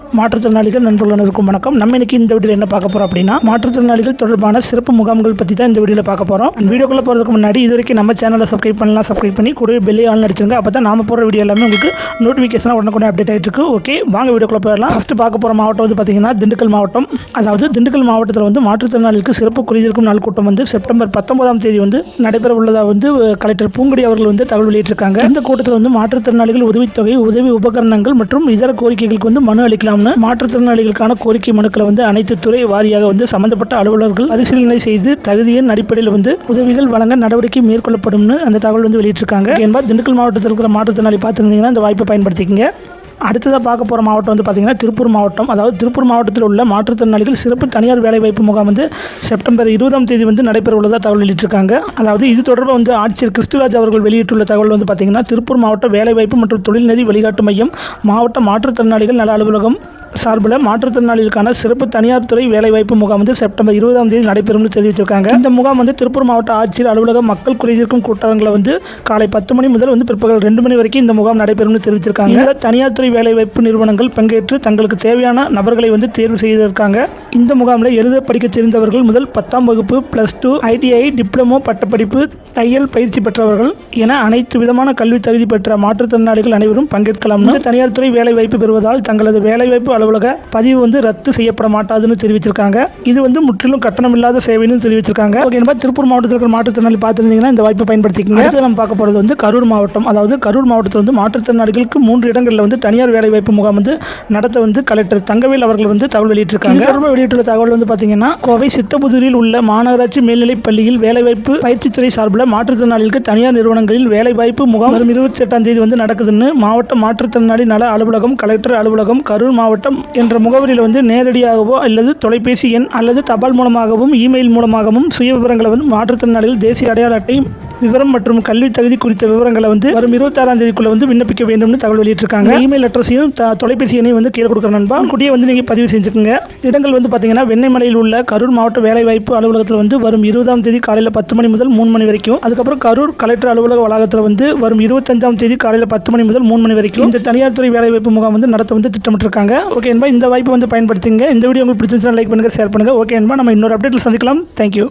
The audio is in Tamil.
மாற்றுத்திறனாளிகள் நண்பர்கள் அனைவருக்கும் வணக்கம். நம்ம இன்னைக்கு இந்த வீடியோ என்ன பார்க்க போறோம் அப்படின்னா மாற்றுத்திறனாளிகள் தொடர்பான சிறப்பு முகாம்கள் பற்றி தான் இந்த வீடியோவில் பார்க்க போகிறோம் வீடியோக்குள்ள போகிறதுக்கு முன்னாடி இது வரைக்கும் நம்ம சேனலை சப்ஸ்கிரைப் பண்ணலாம் சப்ஸ்கிரைப் பண்ணி கூடவே பெல்லே ஆன் அடிச்சிருங்க அப்போ தான் நாம போகிற வீடியோ எல்லாமே உங்களுக்கு நோட்டிஃபிகேஷன் உடனுக்குடனே அப்டேட் ஆகிட்டு இருக்கு. ஓகே வாங்க வீடியோக்குள்ள போயிடலாம். ஃபஸ்ட்டு பார்க்க போகிற மாவட்டம் வந்து பார்த்திங்கன்னா திண்டுக்கல் மாவட்டம். அதாவது திண்டுக்கல் மாவட்டத்தில் வந்து மாற்றுத்திறனாளிகளுக்கு சிறப்பு குறியிருக்கும் நாள் கூட்டம் வந்து செப்டம்பர் பத்தொன்பதாம் தேதி வந்து நடைபெற உள்ளதாக வந்து கலெக்டர் பூங்குடி அவர்கள் வந்து தகவல் வெளியிட்டிருக்காங்க. இந்த கூட்டத்தில் வந்து மாற்றுத்திறனாளிகள் உதவித்தொகை உதவி உபகரணங்கள் மற்றும் இதர கோரிக்கைகளுக்கு வந்து மனு அளிக்கலாம். செய்யலாம்னு மாற்றுத்திறனாளிகளுக்கான கோரிக்கை மனுக்களை வந்து அனைத்து துறை வாரியாக வந்து சம்பந்தப்பட்ட அலுவலர்கள் பரிசீலனை செய்து தகுதியின் அடிப்படையில் வந்து உதவிகள் வழங்க நடவடிக்கை மேற்கொள்ளப்படும்னு அந்த தகவல் வந்து வெளியிட்டிருக்காங்க. என்பது திண்டுக்கல் மாவட்டத்தில் இருக்கிற மாற்றுத்திறனாளி பார்த்துருந்தீங்கன்னா இந்த வாய்ப்பை பயன்படுத்திக்கங்க. அடுத்ததாக பார்க்க போகிற மாவட்டம் வந்து பார்த்திங்கன்னா திருப்பூர் மாவட்டம். அதாவது திருப்பூர் மாவட்டத்தில் உள்ள மாற்றுத்திறனாளிகள் சிறப்பு தனியார் வேலைவாய்ப்பு முகாம் வந்து செப்டம்பர் இருபதாம் தேதி வந்து நடைபெற உள்ளதாக தகவல் வெளியிட்டிருக்காங்க. அதாவது இது தொடர்பாக வந்து ஆட்சியர் கிறிஸ்துராஜ் அவர்கள் வெளியிட்டுள்ள தகவல் வந்து பார்த்திங்கன்னா திருப்பூர் மாவட்ட வேலைவாய்ப்பு மற்றும் தொழில்நெறி வழிகாட்டு மையம் மாவட்ட மாற்றுத்திறனாளிகள் நல அலுவலகம் சார்பில் மாற்றுத்திறனாளிகளுக்கான சிறப்பு தனியார் துறை வேலைவாய்ப்பு முகாம் வந்து செப்டம்பர் இருபதாம் தேதி நடைபெறும்னு தெரிவிச்சிருக்காங்க இந்த முகாம் வந்து திருப்பூர் மாவட்ட ஆட்சியர் அலுவலகம் மக்கள் குறைதீர்க்கும் கூட்டங்களை வந்து காலை பத்து மணி முதல் வந்து பிற்பகல் ரெண்டு மணி வரைக்கும் இந்த முகாம் நடைபெறும்னு தெரிவிச்சிருக்காங்க இதில் தனியார் துறை வேலைவாய்ப்பு நிறுவனங்கள் பங்கேற்று தங்களுக்கு தேவையான நபர்களை வந்து தேர்வு செய்திருக்காங்க. இந்த முகாமில் எழுத படிக்க தெரிந்தவர்கள் முதல் பத்தாம் வகுப்பு ப்ளஸ் டூ ஐடிஐ டிப்ளமோ பட்டப்படிப்பு தையல் பயிற்சி பெற்றவர்கள் என அனைத்து விதமான கல்வி தகுதி பெற்ற மாற்றுத்திறனாளிகள் அனைவரும் பங்கேற்கலாம். தனியார் துறை வேலைவாய்ப்பு பெறுவதால் தங்களது வேலைவாய்ப்பு அலுவலக பதிவு வந்து ரத்து செய்யப்பட மாட்டாதுன்னு தெரிவிச்சிருக்காங்க. இது வந்து முற்றிலும் கட்டணமில்லாத சேவைன்னு தெரிவிச்சிருக்காங்க. ஓகே திருப்பூர் மாவட்டத்தில் இருக்கிற மாற்றுத்திறனாளி பார்த்துருந்தீங்கன்னா இந்த வாய்ப்பை பயன்படுத்திக்கங்க. அடுத்து நம்ம பார்க்க போகிறது வந்து கரூர் மாவட்டம். அதாவது கரூர் மாவட்டத்தில் வந்து மாற்றுத்திறனாளிகளுக்கு மூன்று இடங்களில் வந்து தனியார் வேலைவாய்ப்பு முகாம் வந்து நடத்த வந்து கலெக்டர் தங்கவேல் அவர்கள் வந்து தகவல் வெளியிட்டிருக்காங்க. தொடர்பாக வெளியிட்டுள்ள தகவல் வந்து பார்த்தீங்கன்னா கோவை சித்தபுதூரில் உள்ள மாநகராட்சி மேல்நிலைப் பள்ளியில் வேலைவாய்ப்பு பயிற்சித்துறை சார்பில் மாற்றுத்திறனாளிகளுக்கு தனியார் நிறுவனங்களில் வேலைவாய்ப்பு முகாம் வரும் இருபத்தி எட்டாம் தேதி வந்து நடக்குதுன்னு மாவட்ட மாற்றுத்திறனாளி நல அலுவலகம் கலெக்டர் அலுவலகம் கரூர் மாவட்ட மாவட்டம் என்ற முகவரியில் வந்து நேரடியாகவோ அல்லது தொலைபேசி எண் அல்லது தபால் மூலமாகவும் இமெயில் மூலமாகவும் சுய விவரங்களை வந்து மாற்றுத்திறனாளிகள் தேசிய அடையாள அட்டை விவரம் மற்றும் கல்வி தகுதி குறித்த விவரங்களை வந்து வரும் இருபத்தாறாம் தேதிக்குள்ள வந்து விண்ணப்பிக்க வேண்டும்னு தகவல் வெளியிட்டிருக்காங்க. இமெயில் அட்ரஸையும் த- தொலைபேசி எண்ணையும் வந்து கீழே கொடுக்குற நண்பா. கூடிய வந்து நீங்கள் பதிவு செஞ்சுக்கோங்க. இடங்கள் வந்து பார்த்தீங்கன்னா வெண்ணெய்மலையில் உள்ள கரூர் மாவட்ட வேலைவாய்ப்பு அலுவலகத்தில் வந்து வரும் இருபதாம் தேதி காலையில் பத்து மணி முதல் மூணு மணி வரைக்கும். அதுக்கப்புறம் கரூர் கலெக்டர் அலுவலக வளாகத்தில் வந்து வரும் இருபத்தஞ்சாம் தேதி காலையில் பத்து மணி முதல் மூணு மணி வரைக்கும் இந்த தனியார் துறை வேலைவாய்ப்பு முகாம் வந்து நடத்த வந்து திட்டமிட்டிருக்காங்க. ஓகே என்பா இந்த வாய்ப்பை வந்து பயன்படுத்துங்க. இந்த வீடியோ உங்களுக்கு பிடிச்சிருந்துச்சுன்னா லைக் பண்ணுங்க ஷேர் பண்ணுங்க. ஓகே என்பா நம்ம இன்னொரு அப்டேட்டில் சந்திக்கலாம். தேங்க்யூ